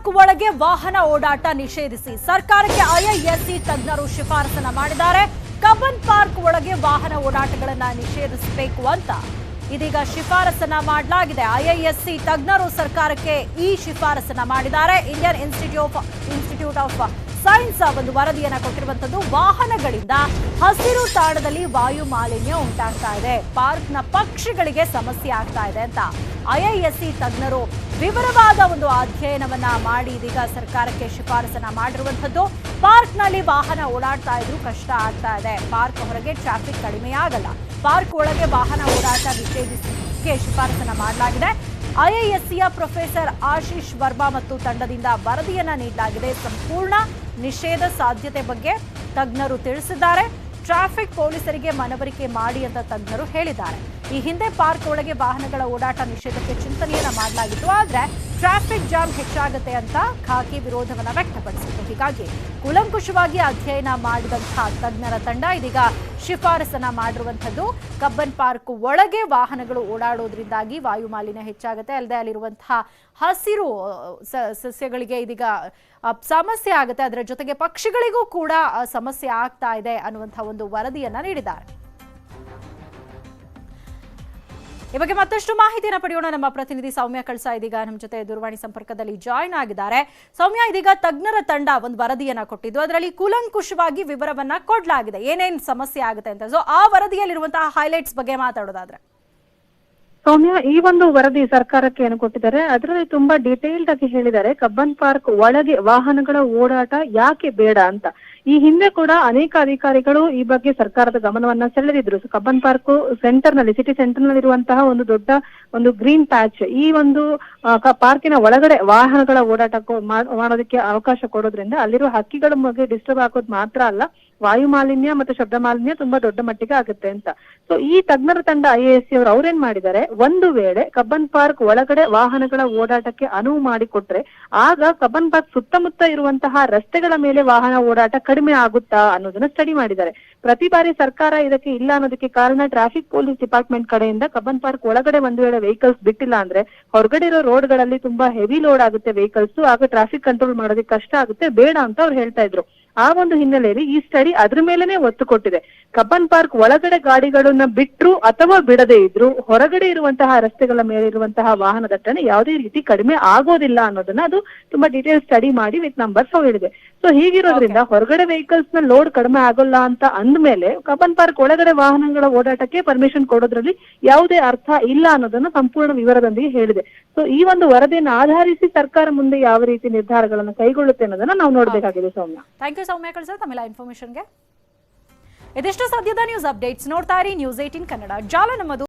Park ಒಳಗೆ ವಾಹನ ಓಡಾಟ ನಿಷೇಧಿಸಿ ಸರ್ಕಾರಕ್ಕೆ ಐಐಎಸ್ಸಿ ತಜ್ಞರು ಶಿಫಾರಸನ್ನ ಮಾಡಿದ್ದಾರೆ. ಕಬ್ಬನ್ ಪಾರ್ಕ್ ಒಳಗೆ ವಾಹನ ಓಡಾಟಗಳನ್ನ ನಿಷೇಧಿಸಬೇಕು ಅಂತ ಇದೀಗ ಶಿಫಾರಸನ್ನ ಮಾಡಲಾಗಿದೆ. ಐಐಎಸ್ಸಿ ತಜ್ಞರು ಸರ್ಕಾರಕ್ಕೆ ಈ ಶಿಫಾರಸನ್ನ ಮಾಡಿದ್ದಾರೆ. Indian institute of institute of science ಒಂದು ವರದಿಯನ್ನ ಕೊಟ್ಟಿರುವಂತದ್ದು, ವಾಹನಗಳಿಂದ ಹಸಿರು ತಾಣದಲ್ಲಿ ವಾಯು ಮಾಲಿನ್ಯ ಉಂಟಾಗ್ತಾ ಇದೆ. ಪಾರ್ಕ್ನ ಪಕ್ಷಿಗಳಿಗೆ ಸಮಸ್ಯೆ ಆಗ್ತಾ ಇದೆ ಅಂತ ಐಐಎಸ್ಸಿ ತಜ್ಞರು ವಿವರವಾದ ಒಂದು ಅಧ್ಯಯನವನ್ನ ಮಾಡಿ ಇದೀಗ ಸರ್ಕಾರಕ್ಕೆ ಶಿಫಾರಸನ್ನ ಮಾಡಿರುವಂತದ್ದು ಪಾರ್ಕ್ನಲ್ಲಿ ವಾಹನ ಓಡಾಡ್ತಾ ಇದ್ರು ಕಷ್ಟ ಆಗ್ತಾ ಇದೆ. ಪಾರ್ಕ್ ಹೊರಗೆ ಟ್ರಾಫಿಕ್ ಕಡಿಮೆ ಆಗಲ್ಲ. ಪಾರ್ಕ್ ಒಳಗೆ ವಾಹನ ಓಡಾಟ ನಿಷೇಧಿಸಕ್ಕೆ ಶಿಫಾರಸನ್ನ ಮಾಡಲಾಗಿದೆ. ಐಐಎಸ್ಸಿಯ ಪ್ರೊಫೆಸರ್ ಆಶೀಶ್ ವರ್ಮಾ ಮತ್ತು ತಂಡದಿಂದ ವರದಿಯನ್ನ ನೀಡಲಾಗಿದೆ. ಸಂಪೂರ್ಣ ನಿಷೇಧ ಸಾಧ್ಯತೆ ಬಗ್ಗೆ ತಜ್ಞರು ತಿಳಿಸಿದ್ದಾರೆ. ಟ್ರಾಫಿಕ್ ಪೊಲೀಸರಿಗೆ ಮನವರಿಕೆ ಮಾಡಿ ಅಂತ ತಜ್ಞರು ಹೇಳಿದ್ದಾರೆ. ಈ ಹಿಂದೆ ಪಾರ್ಕ್ ಒಳಗೆ ವಾಹನಗಳ ಓಡಾಟ ನಿಷೇಧಕ್ಕೆ ಚಿಂತನೆಯನ್ನ ಮಾಡಲಾಗಿತ್ತು. ಆದ್ರೆ ಟ್ರಾಫಿಕ್ ಜಾಮ್ ಹೆಚ್ಚಾಗುತ್ತೆ ಅಂತ ಖಾಕಿ ವಿರೋಧವನ್ನ ವ್ಯಕ್ತಪಡಿಸಿತ್ತು. ಹೀಗಾಗಿ ಕುಲಂಕುಷವಾಗಿ ಅಧ್ಯಯನ ಮಾಡಿದಂತಹ ತಜ್ಞರ ತಂಡ ಇದೀಗ ಶಿಫಾರಸನ್ನ ಮಾಡಿರುವಂತದ್ದು ಕಬ್ಬನ್ ಪಾರ್ಕ್ ಒಳಗೆ ವಾಹನಗಳು ಓಡಾಡೋದ್ರಿಂದಾಗಿ ವಾಯುಮಾಲಿನ್ಯ ಹೆಚ್ಚಾಗುತ್ತೆ. ಅಲ್ಲದೆ ಅಲ್ಲಿರುವಂತಹ ಹಸಿರು ಸಸ್ಯಗಳಿಗೆ ಇದೀಗ ಸಮಸ್ಯೆ ಆಗುತ್ತೆ. ಅದರ ಜೊತೆಗೆ ಪಕ್ಷಿಗಳಿಗೂ ಕೂಡ ಸಮಸ್ಯೆ ಆಗ್ತಾ ಇದೆ ಅನ್ನುವಂತಹ ಒಂದು ವರದಿಯನ್ನ ನೀಡಿದ್ದಾರೆ. ಈ ಬಗ್ಗೆ ಮತ್ತಷ್ಟು ಮಾಹಿತಿಯನ್ನು ಪಡೆಯೋಣ. ನಮ್ಮ ಪ್ರತಿನಿಧಿ ಸೌಮ್ಯ ಕಳ್ಸ ಇದೀಗ ನಮ್ಮ ಜೊತೆ ದೂರವಾಣಿ ಸಂಪರ್ಕದಲ್ಲಿ ಜಾಯ್ನ್ ಆಗಿದ್ದಾರೆ. ಸೌಮ್ಯ, ಇದೀಗ ತಜ್ಞರ ತಂಡ ಒಂದು ವರದಿಯನ್ನ ಕೊಟ್ಟಿದ್ದು. ಅದರಲ್ಲಿ ಕೂಲಂಕುಷವಾಗಿ ವಿವರವನ್ನ ಕೊಡಲಾಗಿದೆ. ಏನೇನು ಸಮಸ್ಯೆ ಆಗುತ್ತೆ ಅಂತ. ಸೊ ಆ ವರದಿಯಲ್ಲಿರುವಂತಹ ಹೈಲೈಟ್ಸ್ ಬಗ್ಗೆ ಮಾತಾಡೋದಾದ್ರೆ. ಸೌಮ್ಯ, ಈ ಒಂದು ವರದಿ ಸರ್ಕಾರಕ್ಕೆ ಏನು ಕೊಟ್ಟಿದ್ದಾರೆ, ಅದರಲ್ಲಿ ತುಂಬಾ ಡೀಟೇಲ್ಡ್ ಆಗಿ ಹೇಳಿದ್ದಾರೆ, ಕಬ್ಬನ್ ಪಾರ್ಕ್ ಒಳಗೆ ವಾಹನಗಳ ಓಡಾಟ ಯಾಕೆ ಬೇಡ ಅಂತ. ಈ ಹಿಂದೆ ಕೂಡ ಅನೇಕ ಅಧಿಕಾರಿಗಳು ಈ ಬಗ್ಗೆ ಸರ್ಕಾರದ ಗಮನವನ್ನ ಸೆಳೆದಿದ್ರು. ಕಬ್ಬನ್ ಪಾರ್ಕ್ ಸೆಂಟರ್ನಲ್ಲಿ ಸಿಟಿ ಸೆಂಟರ್ನಲ್ಲಿ ಇರುವಂತಹ ಒಂದು ದೊಡ್ಡ ಒಂದು ಗ್ರೀನ್ ಪ್ಯಾಚ್, ಈ ಒಂದು ಪಾರ್ಕಿನ ಒಳಗಡೆ ವಾಹನಗಳ ಓಡಾಟ ಮಾಡೋದಕ್ಕೆ ಅವಕಾಶ ಕೊಡೋದ್ರಿಂದ ಅಲ್ಲಿರುವ ಹಕ್ಕಿಗಳ ಬಗ್ಗೆ ಡಿಸ್ಟರ್ಬ್ ಆಗೋದು ಮಾತ್ರ ಅಲ್ಲ ವಾಯು ಮಾಲಿನ್ಯ ಮತ್ತು ಶಬ್ದ ಮಾಲಿನ್ಯ ತುಂಬಾ ದೊಡ್ಡ ಮಟ್ಟಿಗೆ ಆಗುತ್ತೆ ಅಂತ. ಸೊ ಈ ತಜ್ಞರ ತಂಡ ಐ ಎಸ್ ಸಿ ಅವರು ಅವ್ರೇನ್ ಮಾಡಿದ್ದಾರೆ? ಒಂದು ವೇಳೆ ಕಬ್ಬನ್ ಪಾರ್ಕ್ ಒಳಗಡೆ ವಾಹನಗಳ ಓಡಾಟಕ್ಕೆ ಅನುವು ಮಾಡಿಕೊಟ್ರೆ, ಆಗ ಕಬ್ಬನ್ ಪಾರ್ಕ್ ಸುತ್ತಮುತ್ತ ಇರುವಂತಹ ರಸ್ತೆಗಳ ಮೇಲೆ ವಾಹನ ಓಡಾಟ ಕಡಿಮೆ ಆಗುತ್ತಾ ಅನ್ನೋದನ್ನ ಸ್ಟಡಿ ಮಾಡಿದ್ದಾರೆ. ಪ್ರತಿ ಬಾರಿ ಸರ್ಕಾರ ಇದಕ್ಕೆ ಇಲ್ಲ ಅನ್ನೋದಕ್ಕೆ ಕಾರಣ ಟ್ರಾಫಿಕ್ ಪೊಲೀಸ್ ಡಿಪಾರ್ಟ್ಮೆಂಟ್ ಕಡೆಯಿಂದ ಕಬ್ಬನ್ ಪಾರ್ಕ್ ಒಳಗಡೆ ಒಂದು ವೇಳೆ ವೆಹಿಕಲ್ಸ್ ಬಿಟ್ಟಿಲ್ಲ ಅಂದ್ರೆ ಹೊರಗಡೆ ಇರೋ ರೋಡ್ಗಳಲ್ಲಿ ತುಂಬಾ ಹೆವಿ ಲೋಡ್ ಆಗುತ್ತೆ ವೆಹಿಕಲ್ಸ್ ಆಗ ಟ್ರಾಫಿಕ್ ಕಂಟ್ರೋಲ್ ಮಾಡೋದಕ್ಕೆ ಕಷ್ಟ ಆಗುತ್ತೆ, ಬೇಡ ಅಂತ ಅವ್ರು ಹೇಳ್ತಾ ಇದ್ರು. ಆ ಒಂದು ಹಿನ್ನೆಲೆಯಲ್ಲಿ ಈ ಸ್ಟಡಿ ಅದ್ರ ಮೇಲೆನೆ ಒತ್ತು ಕೊಟ್ಟಿದೆ. ಕಬ್ಬನ್ ಪಾರ್ಕ್ ಒಳಗಡೆ ಗಾಡಿಗಳನ್ನ ಬಿಟ್ರು ಅಥವಾ ಬಿಡದೆ ಇದ್ರು ಹೊರಗಡೆ ಇರುವಂತಹ ರಸ್ತೆಗಳ ಮೇಲೆ ಇರುವಂತಹ ವಾಹನ ದಟ್ಟಣೆ ಯಾವುದೇ ರೀತಿ ಕಡಿಮೆ ಆಗೋದಿಲ್ಲ ಅನ್ನೋದನ್ನ ಅದು ತುಂಬಾ ಡೀಟೇಲ್ ಸ್ಟಡಿ ಮಾಡಿ ವಿತ್ ನಂಬರ್ಸ್ ಹೇಳಿದೆ. ಸೊ ಹೀಗಿರೋದ್ರಿಂದ ಹೊರಗಡೆ ವೆಹಿಕಲ್ಸ್ನ ಲೋಡ್ ಕಡಿಮೆ ಆಗೋಲ್ಲ ಅಂತ ಅಂದ್ಮೇಲೆ ಕಬ್ಬನ್ ಪಾರ್ಕ್ ಒಳಗಡೆ ವಾಹನಗಳ ಓಡಾಟಕ್ಕೆ ಪರ್ಮಿಷನ್ ಕೊಡೋದ್ರಲ್ಲಿ ಯಾವುದೇ ಅರ್ಥ ಇಲ್ಲ ಅನ್ನೋದನ್ನ ಸಂಪೂರ್ಣ ವಿವರದೊಂದಿಗೆ ಹೇಳಿದೆ. ಸೊ ಈ ಒಂದು ವರದಿಯನ್ನು ಆಧರಿಸಿ ಸರ್ಕಾರ ಮುಂದೆ ಯಾವ ರೀತಿ ನಿರ್ಧಾರಗಳನ್ನು ಕೈಗೊಳ್ಳುತ್ತೆ ಅನ್ನೋದನ್ನ ನಾವು ನೋಡ್ಬೇಕಾಗಿದೆ ಸೌಮ್ಯ. ಯು ಸೌಮ್ಯ ಕಳ್ಸ ತಮ್ಮೆಲ್ಲ ಇನ್ಫಾರ್ಮೇಶನ್ಗೆ ಇದಿಷ್ಟು ಸದ್ಯದ ನ್ಯೂಸ್ ಅಪ್ಡೇಟ್ಸ್ ನೋಡ್ತಾ ಇರಿ ನ್ಯೂಸ್ ಏಟೀನ್ ಕನ್ನಡ. ಜಾಲ ನಮ್ಮದು.